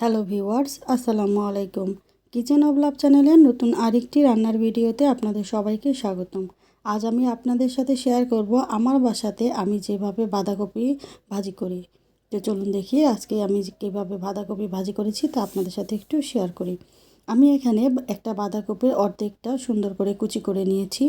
Hello viewers, আসসালামু আলাইকুম। Kitchen of লাভ চ্যানেলের নতুন আরেকটি রান্নার ভিডিওতে আপনাদের সবাইকে স্বাগতম। আজ আমি আপনাদের সাথে শেয়ার করব আমার বাসাতে আমি যেভাবে বাঁধাকপি ভাজি করি। তো চলুন দেখি আজকে আমি কীভাবে বাঁধাকপি ভাজি করেছি তা আপনাদের সাথে একটু শেয়ার করি। আমি এখানে একটা বাঁধাকপির অর্ধেকটা সুন্দর করে কুচি করে নিয়েছি।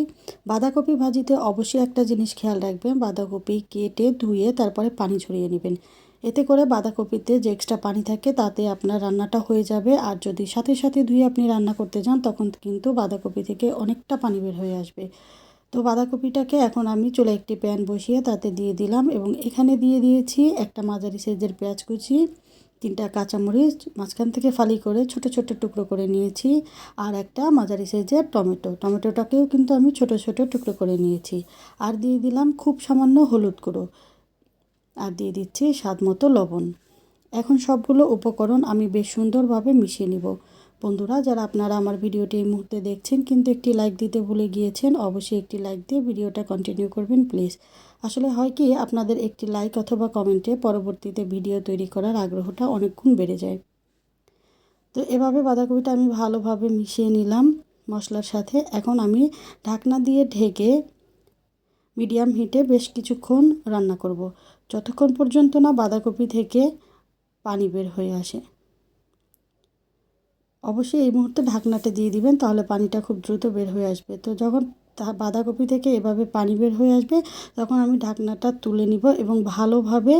বাঁধাকপি ভাজিতে অবশ্যই একটা জিনিস খেয়াল রাখবেন, বাঁধাকপি কেটে ধুয়ে তারপরে পানি ঝরিয়ে নেবেন। এতে করে বাঁধাকপিতে যে এক্সট্রা পানি থাকে তাতে আপনার রান্নাটা হয়ে যাবে। আর যদি সাথে সাথে ধুয়ে আপনি রান্না করতে যান, তখন কিন্তু বাঁধাকপি থেকে অনেকটা পানি বের হয়ে আসবে। তো বাঁধাকপিটাকে এখন আমি চলে একটি প্যান বসিয়ে তাতে দিয়ে দিলাম এবং এখানে দিয়ে দিয়েছি একটা মাঝারি সাইজের পেঁয়াজ কুচি, তিনটা কাঁচামরিচ, মাঝখান থেকে ফালি করে ছোট ছোট টুকরো করে নিয়েছি আর একটা মাঝারি সাইজের টমেটো। টমেটোটাকেও কিন্তু আমি ছোট ছোট টুকরো করে নিয়েছি। আর দিয়ে দিলাম খুব সামান্য হলুদ গুঁড়ো। আর দিয়ে দিচ্ছি স্বাদ মতো লবণ। এখন সবগুলো উপকরণ আমি বেশ সুন্দরভাবে মিশিয়ে নিব। বন্ধুরা, যারা আপনারা আমার ভিডিওটি এই মুহূর্তে দেখছেন কিন্তু একটি লাইক দিতে ভুলে গিয়েছেন, অবশ্যই একটি লাইক দিয়ে ভিডিওটা কন্টিনিউ করবেন প্লিজ আসলে হয় কি, আপনাদের একটি লাইক অথবা কমেন্টে পরবর্তীতে ভিডিও তৈরি করার আগ্রহটা অনেকক্ষণ বেড়ে যায়। তো এভাবে বাঁধাকপিটা আমি ভালোভাবে মিশিয়ে নিলাম মশলার সাথে। এখন আমি ঢাকনা দিয়ে ঢেকে মিডিয়াম হিটে বেশ কিছুক্ষণ রান্না করব। যতক্ষণ পর্যন্ত না বাঁধাকপি থেকে পানি বের হয়ে আসে। অবশ্যই এই মুহূর্তে ঢাকনাটা দিয়ে দিবেন, তাহলে পানিটা খুব দ্রুত বের হয়ে আসবে। তো যখন বাঁধাকপি থেকে এভাবে পানি বের হয়ে আসবে, তখন আমি ঢাকনাটা তুলে নিব এবং ভালোভাবে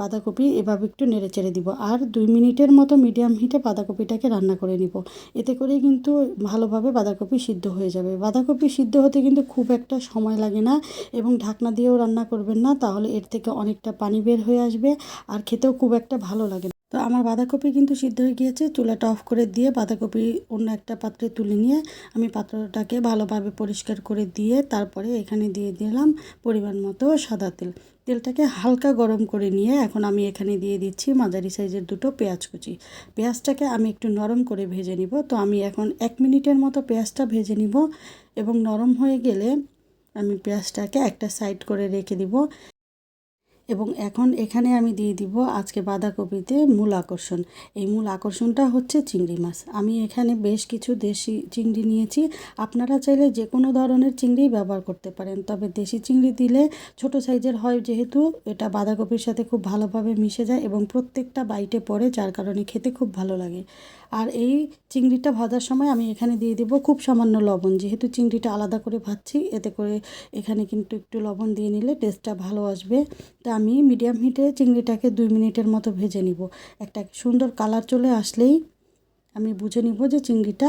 বাঁধাকপি এভাবে একটু নেড়ে চেড়ে দিব। আর দুই মিনিটের মতো মিডিয়াম হিটে বাঁধাকপিটাকে রান্না করে নিব। এতে করে কিন্তু ভালোভাবে বাঁধাকপি সিদ্ধ হয়ে যাবে। বাঁধাকপি সিদ্ধ হতে কিন্তু খুব একটা সময় লাগে না এবং ঢাকনা দিয়েও রান্না করবেন না, তাহলে এর থেকে অনেকটা পানি বের হয়ে আসবে আর খেতেও খুব একটা ভালো লাগে তো আমার বাঁধাকপি কিন্তু সিদ্ধ হয়ে গিয়েছে। চুলাটা অফ করে দিয়ে বাঁধাকপি অন্য একটা পাত্রে তুলে নিয়ে আমি পাত্রটাকে ভালোভাবে পরিষ্কার করে দিয়ে তারপরে এখানে দিয়ে দিলাম পরিমাণ মতো সাদা তেল। তেলটাকে হালকা গরম করে নিয়ে এখন আমি এখানে দিয়ে দিচ্ছি মাঝারি সাইজের দুটো পেঁয়াজ কুচি। পেঁয়াজটাকে আমি একটু নরম করে ভেজে নিব। তো আমি এখন এক মিনিটের মতো পেঁয়াজটা ভেজে নিব এবং নরম হয়ে গেলে আমি পেঁয়াজটাকে একটা সাইড করে রেখে দিব। এবং এখন এখানে আমি দিয়ে দিব আজকে বাঁধাকপিতে মূল আকর্ষণ। এই মূল আকর্ষণটা হচ্ছে চিংড়ি মাছ। আমি এখানে বেশ কিছু দেশি চিংড়ি নিয়েছি। আপনারা চাইলে যে কোনো ধরনের চিংড়ি ব্যবহার করতে পারেন। তবে দেশি চিংড়ি দিলে ছোট সাইজের হয় যেহেতু এটা বাঁধাকপির সাথে খুব ভালোভাবে মিশে যায় এবং প্রত্যেকটা বাইটে পড়ে, যার কারণে খেতে খুব ভালো লাগে। আর এই চিংড়িটা ভাজার সময় আমি এখানে দিয়ে দেবো খুব সামান্য লবণ। যেহেতু চিংড়িটা আলাদা করে ভাজছি, এতে করে এখানে কিন্তু একটু লবণ দিয়ে নিলে টেস্টটা ভালো আসবে। তা আমি মিডিয়াম হিটে চিংড়িটাকে দুই মিনিটের মতো ভেজে নিব। একটা সুন্দর কালার চলে আসলেই আমি বুঝে নিব যে চিংড়িটা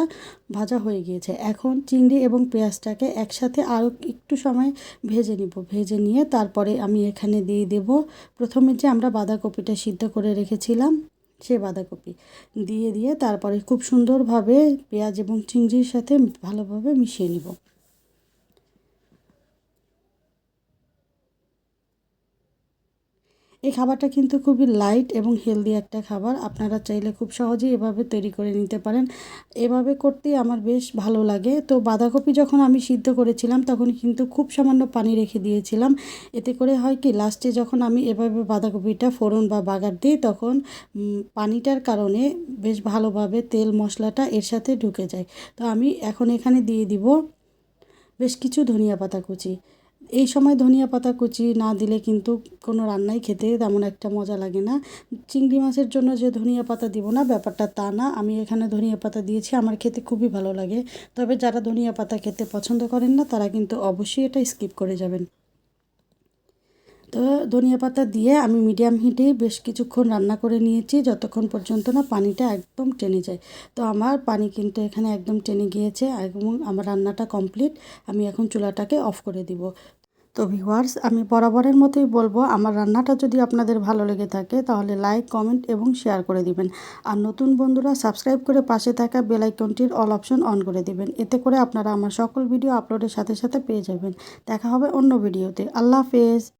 ভাজা হয়ে গিয়েছে। এখন চিংড়ি এবং পেঁয়াজটাকে একসাথে আরও একটু সময় ভেজে নিব। ভেজে নিয়ে তারপরে আমি এখানে দিয়ে দেব। প্রথমে যে আমরা বাঁধাকপিটা সিদ্ধ করে রেখেছিলাম, সে বাঁধাকপি। দিয়ে দিয়ে তারপরে খুব সুন্দরভাবে পেঁয়াজ এবং চিংড়ির সাথে ভালোভাবে মিশিয়ে নিব। এই খাবারটা কিন্তু খুবই লাইট এবং হেলদি একটা খাবার। আপনারা চাইলে খুব সহজেই এভাবে তৈরি করে নিতে পারেন। এভাবে করতেই আমার বেশ ভালো লাগে। তো বাঁধাকপি যখন আমি সিদ্ধ করেছিলাম, তখন কিন্তু খুব সামান্য পানি রেখে দিয়েছিলাম। এতে করে হয় কি লাস্টে যখন আমি এভাবে বাঁধাকপিটা ফোড়ন বা বাগার দিই, তখন পানিটার কারণে বেশ ভালোভাবে তেল মশলাটা এর সাথে ঢুকে যায়। তো আমি এখন এখানে দিয়ে দিব বেশ কিছু ধনিয়া পাতা কুচি। এই সময় ধনিয়া পাতা কুচি না দিলে কিন্তু কোনো রান্নাই খেতে তেমন একটা মজা লাগে না। চিংড়ি মাছের জন্য যে ধনিয়া পাতা দিব না, ব্যাপারটা তা না। আমি এখানে ধনিয়া পাতা দিয়েছি, আমার খেতে খুবই ভালো লাগে। তবে যারা ধনিয়া পাতা খেতে পছন্দ করেন না, তারা কিন্তু অবশ্যই এটা স্কিপ করে যাবেন। তো ধনিয়া পাতা দিয়ে আমি মিডিয়াম হিটেই বেশ কিছুক্ষণ রান্না করে নিয়েছি, যতক্ষণ পর্যন্ত না পানিটা একদম টেনে যায়। তো আমার পানি কিন্তু এখানে একদম টেনে গিয়েছে এবং আমার রান্নাটা কমপ্লিট, আমি এখন চুলাটাকে অফ করে দিব। তো ভিউয়ার্স, আমি বরাবরের মতোই বলব, আমার রান্নাটা যদি আপনাদের ভালো লেগে থাকে, তাহলে লাইক, কমেন্ট এবং শেয়ার করে দিবেন। আর নতুন বন্ধুরা, সাবস্ক্রাইব করে পাশে থাকা বেলাইকনটির অল অপশন অন করে দিবেন। এতে করে আপনারা আমার সকল ভিডিও আপলোডের সাথে সাথে পেয়ে যাবেন। দেখা হবে অন্য ভিডিওতে। আল্লাহ হাফেজ।